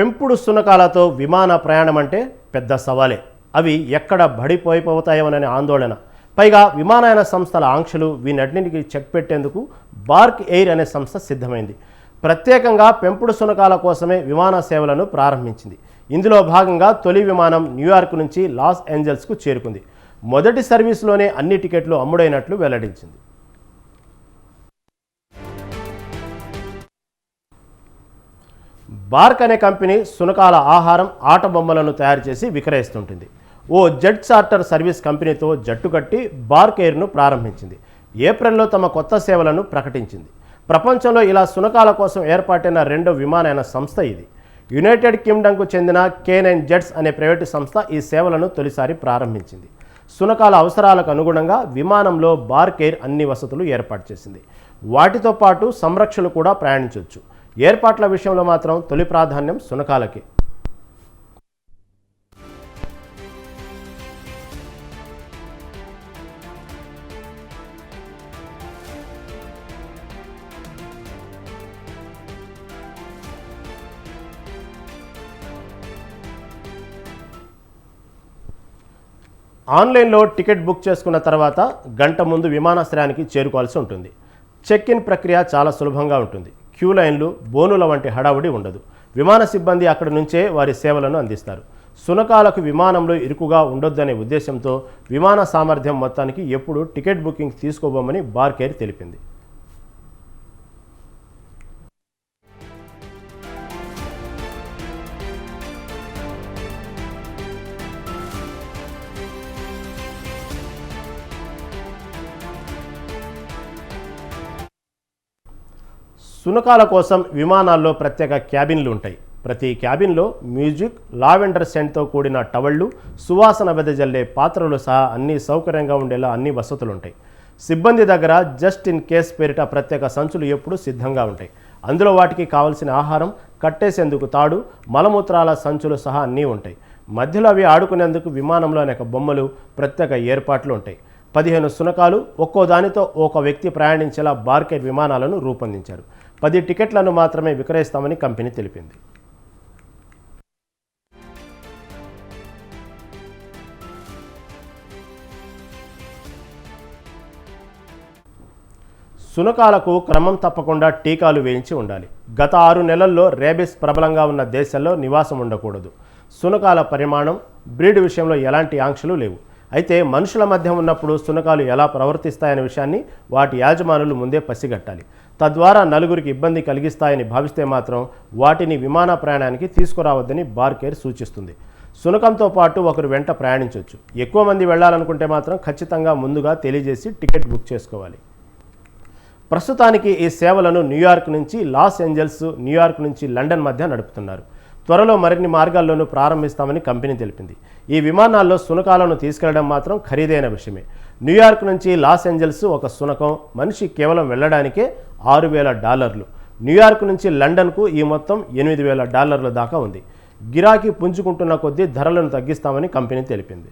పెంపుడు సునకాలతో విమాన ప్రయాణం అంటే పెద్ద సవాలే. అవి ఎక్కడ బడిపోయిపోతాయోననే ఆందోళన. పైగా విమానయాన సంస్థల ఆంక్షలు వీనన్నింటికి చెక్ పెట్టేందుకు బార్క్ ఎయిర్ అనే సంస్థ సిద్ధమైంది. ప్రత్యేకంగా పెంపుడు సునకాల కోసమే విమాన సేవలను ప్రారంభించింది. ఇందులో భాగంగా తొలి విమానం న్యూయార్క్ నుంచి లాస్ ఏంజల్స్కు చేరుకుంది. మొదటి సర్వీస్లోనే అన్ని టికెట్లు అమ్ముడైనట్లు వెల్లడించింది. బార్క్ అనే కంపెనీ సునకాల ఆహారం ఆట బొమ్మలను తయారు చేసి విక్రయిస్తుంటుంది. ఓ జెట్ చార్టర్ సర్వీస్ కంపెనీతో జట్టు కట్టి బార్క్ ఎయిర్ను ప్రారంభించింది. ఏప్రిల్లో తమ కొత్త సేవలను ప్రకటించింది. ప్రపంచంలో ఇలా సునకాల కోసం ఏర్పాటైన రెండో విమానయాన సంస్థ ఇది. యునైటెడ్ కింగ్డమ్కు చెందిన కేనైన్ జెట్స్ అనే ప్రైవేటు సంస్థ ఈ సేవలను తొలిసారి ప్రారంభించింది. సునకాల అవసరాలకు అనుగుణంగా విమానంలో బార్క్ ఎయిర్ అన్ని వసతులు ఏర్పాటు చేసింది. వాటితో పాటు సంరక్షణలు కూడా ప్రయాణించవచ్చు ఏర్పాట్ల విషయంలో మాత్రం తొలి ప్రాధాన్యం సునకాలకి. ఆన్లైన్లో టికెట్ బుక్ చేసుకున్న తర్వాత గంట ముందు విమానాశ్రయానికి చేరుకోవాల్సి ఉంటుంది. చెక్ ఇన్ ప్రక్రియ చాలా సులభంగా ఉంటుంది. క్యూ లైన్లు బోనుల వంటి హడావుడి ఉండదు. విమాన సిబ్బంది అక్కడి నుంచే వారి సేవలను అందిస్తారు. సునకాలకు విమానంలో ఇరుకుగా ఉండొద్దనే ఉద్దేశంతో విమాన సామర్థ్యం మొత్తానికి ఎప్పుడు టికెట్ బుకింగ్ తీసుకోబోమని బార్కేర్ తెలిపింది. సునకాల కోసం విమానాల్లో ప్రత్యేక క్యాబిన్లు ఉంటాయి. ప్రతి క్యాబిన్లో మ్యూజిక్ లావెండర్ సెంట్తో కూడిన టవళ్ళు సువాసన వెదజల్లే పాత్రలు సహా అన్ని సౌకర్యంగా ఉండేలా అన్ని వసతులు ఉంటాయి సిబ్బంది దగ్గర జస్ట్ ఇన్ కేస్ పేరిట ప్రత్యేక సంచులు ఎప్పుడూ సిద్ధంగా ఉంటాయి. అందులో వాటికి కావలసిన ఆహారం కట్టేసేందుకు తాడు మలమూత్రాల సంచులు సహా అన్నీ ఉంటాయి. మధ్యలో అవి ఆడుకునేందుకు విమానంలో అనేక బొమ్మలు ప్రత్యేక ఏర్పాట్లు ఉంటాయి. పదిహేను సునకాలు ఒక్కో దానితో ఒక వ్యక్తి ప్రయాణించేలా బార్కెట్ విమానాలను రూపొందించారు. పది టికెట్లను మాత్రమే విక్రయిస్తామని కంపెనీ తెలిపింది. శునకాలకు క్రమం తప్పకుండా టీకాలు వేయించి ఉండాలి. గత ఆరు నెలల్లో రేబిస్ ప్రబలంగా ఉన్న దేశాల్లో నివాసం ఉండకూడదు. శునకాల పరిమాణం బ్రీడ్ విషయంలో ఎలాంటి ఆంక్షలు లేవు. అయితే మనుషుల మధ్య ఉన్నప్పుడు సునకాలు ఎలా ప్రవర్తిస్తాయనే విషయాన్ని వాటి యాజమానులు ముందే పసిగట్టాలి. తద్వారా నలుగురికి ఇబ్బంది కలిగిస్తాయని భావిస్తే మాత్రం వాటిని విమాన ప్రయాణానికి తీసుకురావద్దని బార్కేర్ సూచిస్తుంది. సునకంతో పాటు ఒకరు వెంట ప్రయాణించవచ్చు ఎక్కువ మంది వెళ్ళాలనుకుంటే మాత్రం ఖచ్చితంగా ముందుగా తెలియజేసి టికెట్ బుక్ చేసుకోవాలి. ప్రస్తుతానికి ఈ సేవలను న్యూయార్క్ నుంచి లాస్ ఏంజల్స్ న్యూయార్క్ నుంచి లండన్ మధ్య నడుపుతున్నారు. త్వరలో మరిన్ని మార్గాల్లోనూ ప్రారంభిస్తామని కంపెనీ తెలిపింది. ఈ విమానాల్లో సునకాలను తీసుకెళ్ళడం మాత్రం ఖరీదైన విషయమే. న్యూయార్క్ నుంచి లాస్ ఏంజల్స్ ఒక సునకం మనిషి కేవలం వెళ్ళడానికే ఆరు వేల డాలర్లు. న్యూయార్క్ నుంచి లండన్కు ఈ మొత్తం ఎనిమిది వేల డాలర్ల దాకా ఉంది. గిరాకీ పుంజుకుంటున్న కొద్దీ ధరలను తగ్గిస్తామని కంపెనీ తెలిపింది.